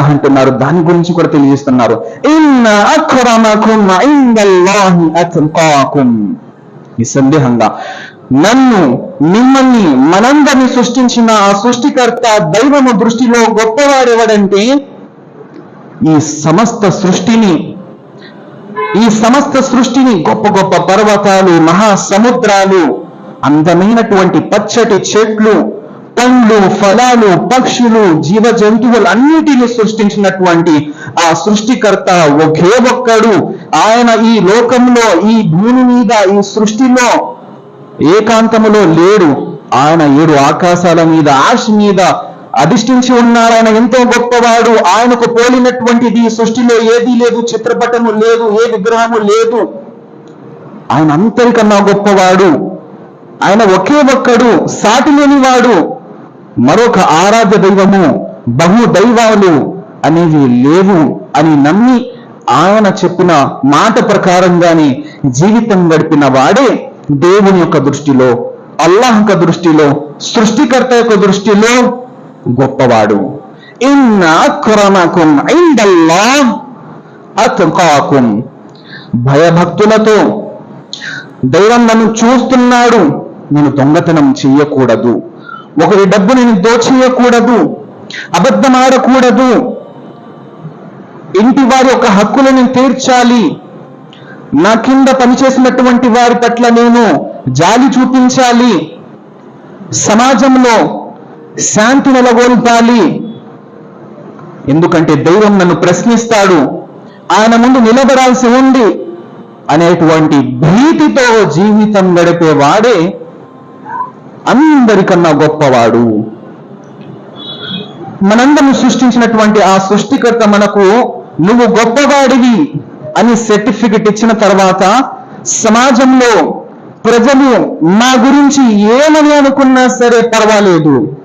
అల్లాహ్ అంటున్నారు. దాని గురించి కూడా తెలియజేస్తున్నారు. ఇన్న అక్రమకుం ఇందల్లాహి అత్కాకుం నిస్సందేహంగా నన్ను మిమ్మల్ని మనందరిని సృష్టించిన ఆ సృష్టికర్త దైవము దృష్టిలో గొప్పవాడెవడంటే ఈ సమస్త సృష్టిని ఈ సమస్త సృష్టిని గొప్ప గొప్ప పర్వతాలు మహాసముద్రాలు అందమైనటువంటి పచ్చటి చెట్లు పండ్లు ఫలాలు పక్షులు జీవ జంతువులు అన్నిటిని సృష్టించినటువంటి ఆ సృష్టికర్త ఒకే ఒక్కడు. ఆయన ఈ లోకంలో ఈ భూమి మీద ఈ సృష్టిలో ఏకాంతములో లేడు. ఆయన ఏడు ఆకాశాల మీద ఆశ మీద అధిష్ఠించి ఉన్నాడు. ఆయన ఎంతో గొప్పవాడు. ఆయనకు పోలినటువంటిది సృష్టిలో ఏదీ లేదు. చిత్రపటము లేదు. ఏ విగ్రహము లేదు. ఆయన అంతరికన్నా గొప్పవాడు. ఆయన ఒకే ఒక్కడు. సాటి లేనివాడు. మరొక ఆరాధ్య దైవము బహు దైవాలు అనేవి లేవు అని నమ్మి ఆయన చెప్పిన మాట ప్రకారంగానే జీవితం గడిపిన వాడే దేవుని యొక్క దృష్టిలో అల్లాహ్ యొక్క దృష్టిలో సృష్టికర్త యొక్క దృష్టిలో గొప్పవాడు. ఇన్న భయభక్తులతో దైవం నన్ను చూస్తున్నాడు. నేను దొంగతనం చెయ్యకూడదు ఒకరి డబ్బు నేను దోచేయకూడదు అబద్ధం ఆడకూడదు ఇంటి వారి యొక్క హక్కులను తీర్చాలి. నా కింద పనిచేసినటువంటి వారి పట్ల నేను జాలి చూపించాలి. సమాజంలో శాంతి నెలకొల్పాలి. ఎందుకంటే దైవం నన్ను ప్రశ్నిస్తాడు ఆయన ముందు నిలబడాల్సి ఉంది అనేటువంటి భీతితో జీవితం గడిపేవాడే అందరికన్నా గొప్పవాడు. మనందరూ సృష్టించినటువంటి ఆ సృష్టికర్త మనకు నువ్వు గొప్పవాడివి అని సర్టిఫికెట్ ఇచ్చిన తర్వాత సమాజంలో ప్రజలు మా గురించి ఏమని అనుకున్నా సరే పర్వాలేదు.